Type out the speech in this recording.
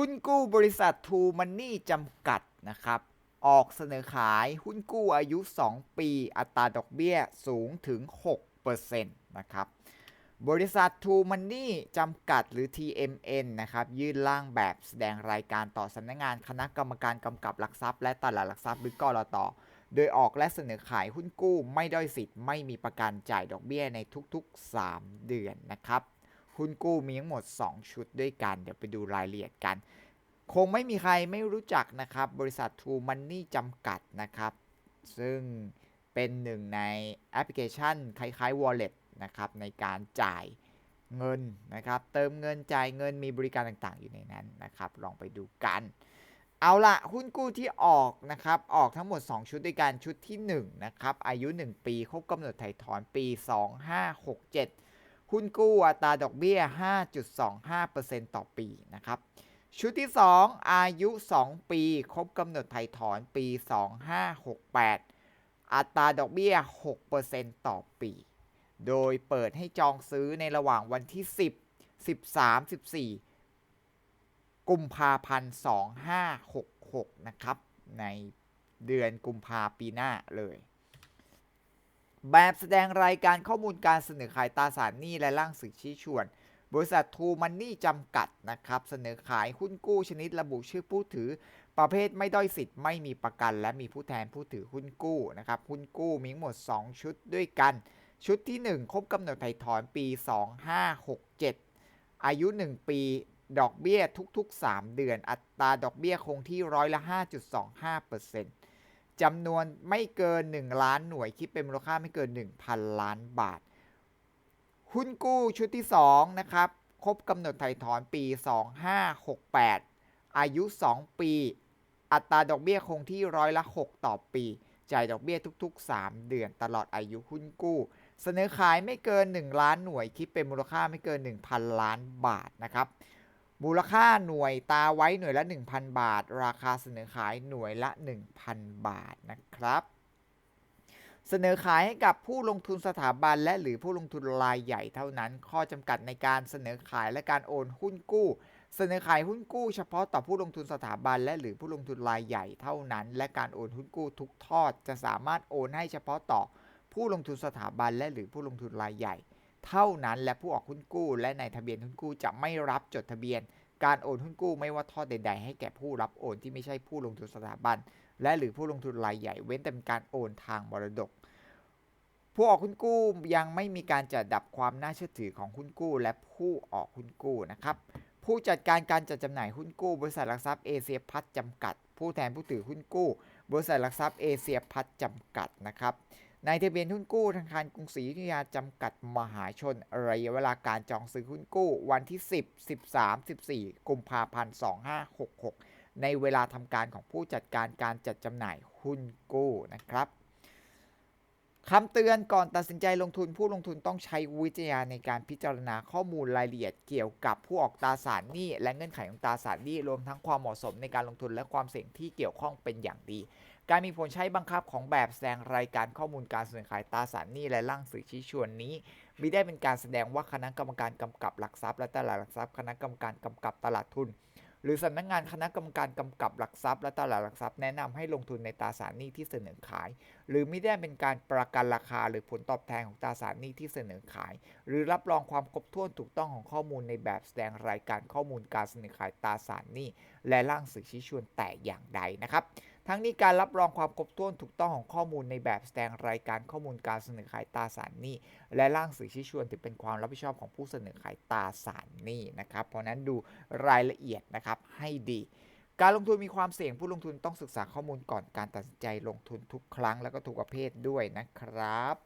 หุ้นกู้บริษัททูมันนี่จำกัดนะครับ ออกเสนอขายหุ้นกู้อายุ 2 ปี อัตราดอกเบี้ยสูงถึง 6%นะครับ บริษัททูมันนี่จำกัดหรือ TMN นะครับ ยื่นร่างแบบแสดงรายการต่อสำนักงงานคณะกรรมการกำกับหลักทรัพย์ และตลาดหลักทรัพย์หรือกรตโดยออกและเสนอขายหุ้นกู้ไม่ด้อยสิทธิ์ไม่มีประกันจ่ายดอกเบี้ยในทุกๆ 3 เดือนนะครับ หุ้นกู้มีทั้งหมด 2 ชุดด้วยกัน เดี๋ยวไปดูรายละเอียดกัน คงไม่มีใครไม่รู้จักนะครับ บริษัท True Money จำกัดนะครับ ซึ่งเป็นหนึ่งในแอปพลิเคชันคล้ายๆ Wallet นะครับ ในการจ่ายเงินนะครับ เติมเงินจ่ายเงินมีบริการต่างๆ อยู่ในนั้นนะครับ ลองไปดูกัน เอาละหุ้นกู้ที่ออกนะครับ ออกทั้งหมด 2 ชุดด้วยกันชุดที่ 1 นะครับ อายุ 1 ปีครบกำหนดไถ่ถอนปี 2567 หุ้นกู้อัตราดอกเบี้ย 5.25%ต่อปีนะครับ ชุดที่ 2 อายุ 2 ปี ครบกำหนดไถ่ถอนปี 2568 อัตราดอกเบี้ย 6%ต่อปี โดยเปิดให้จองซื้อในระหว่างวันที่ 10 13 14 กุมภาพันธ์ 2566 นะครับ ในเดือนกุมภาปีหน้าเลย แบบแสดงรายการข้อมูลการเสนอขายตราสารหนี้และร่างสื่อชี้ชวน บริษัททูมันนี่จำกัดนะครับ เสนอขายหุ้นกู้ชนิดระบุชื่อผู้ถือ ประเภทไม่ด้อยสิทธิ์ไม่มีประกัน และมีผู้แทนผู้ถือหุ้นกู้นะครับหุ้นกู้มีทั้งหมด 2 ชุดด้วยกัน ชุดที่ 1 ครบกำหนดไถ่ถอนปี 2567 อายุ 1 ปีดอกเบี้ยทุกๆ 3 เดือน อัตราดอกเบี้ยคงที่ร้อยละ 5.25% จำนวนไม่เกิน 1 ล้านหน่วยคิดเป็นมูลค่าไม่เกิน 1,000 ล้านบาท หุ้นกู้ชุดที่ 2 นะครับ ครบกำหนดไถ่ถอนปี 2568 อายุ 2 ปี อัตราดอกเบี้ยคงที่ร้อยละ 6 ต่อปี จ่ายดอกเบี้ยทุก ๆ 3 เดือนตลอดอายุหุ้นกู้ เสนอขายไม่เกิน 1 ล้านหน่วยคิดเป็นมูลค่าไม่เกิน 1,000 ล้านบาทนะครับ มูลค่าหน่วยตาไว้หน่วยละ 1,000 บาท ราคาเสนอขายหน่วยละ 1,000 บาทนะครับ เสนอขายให้กับผู้ลงทุนสถาบันและหรือผู้ลงทุนรายใหญ่เท่านั้น ข้อจำกัดในการเสนอขายและการโอนหุ้นกู้ เสนอขายหุ้นกู้เฉพาะต่อผู้ลงทุนสถาบัน และหรือผู้ลงทุนรายใหญ่เท่านั้น และการโอนหุ้นกู้ทุกทอด จะสามารถโอนให้เฉพาะต่อผู้ลงทุนสถาบันและหรือผู้ลงทุนรายใหญ่ เท่านั้นและผู้ออกหุ้นกู้ และในทะเบียนหุ้นกู้จะไม่รับจดทะเบียน การโอนหุ้นกู้ไม่ว่าทอดใด ๆ ให้แก่ผู้รับโอนที่ไม่ใช่ผู้ลงทุนสถาบัน และหรือผู้ลงทุนรายใหญ่เว้นแต่เป็นการโอนทางมรดก ผู้ออกหุ้นกู้ยังไม่มีการจัดดับความน่าเชื่อถือของหุ้นกู้ และผู้ออกหุ้นกู้นะครับผู้จัดการการจัดจำหน่ายหุ้นกู้ บริษัทหลักทรัพย์เอเชียพัฒน์จำกัด ผู้แทนผู้ถือหุ้นกู้ บริษัทหลักทรัพย์เอเชียพัฒน์จำกัดนะครับ ในทะเบียนหุ้นกู้ธนาคารกรุงศรีอยุธยาจำกัดมหาชนระยะเวลาการจองซื้อหุ้นกู้วันที่ 10 13 14 กุมภาพันธ์ 2566 ในเวลาทำการของผู้จัดการการจัดจำหน่ายหุ้นกู้นะครับ คำเตือนก่อนตัดสินใจลงทุนผู้ลงทุนต้องใช้วิจารณญาในการพิจารณาข้อมูลรายละเอียดเกี่ยวกับผู้ออกตราสารหนี้และเงื่อนไขของตราสารหนี้รวมทั้งความเหมาะสมในการลงทุนและความเสี่ยงที่เกี่ยวข้องเป็นอย่างดี การมีผลใช้บังคับของแบบแสดงรายการข้อมูลการเสนอขายตราสารหนี้และร่างสื่อชี้ชวนนี้มิได้เป็นการแสดงว่าคณะกรรมการกำกับหลักทรัพย์และตลาดหลักทรัพย์ คณะกรรมการกำกับตลาดทุน หรือสำนักงานคณะกรรมการกำกับหลักทรัพย์และตลาดหลักทรัพย์แนะนำให้ลงทุนในตราสารหนี้ที่เสนอขาย หรือไม่ได้เป็นการประกันราคาหรือผลตอบแทนของตราสารหนี้ที่เสนอขาย หรือรับรองความครบถ้วนถูกต้องของข้อมูลในแบบแสดงรายการข้อมูลการเสนอขายตราสารหนี้และร่างสื่อชี้ชวนแต่อย่างใดนะครับ ทั้งนี้การรับรองความครบถ้วนถูกต้องของข้อมูลในแบบแสดงรายการข้อมูลการเสนอขายตราสารหนี้ และร่างสื่อชี้ชวนถือเป็นความรับผิดชอบของผู้เสนอขายตราสารหนี้นะครับ เพราะนั้นดูรายละเอียดนะครับให้ดีการลงทุนมีความเสี่ยงผู้ลงทุนต้องศึกษาข้อมูลก่อนการตัดสินใจลงทุนทุกครั้งแล้วก็ทุกประเภทด้วยนะครับ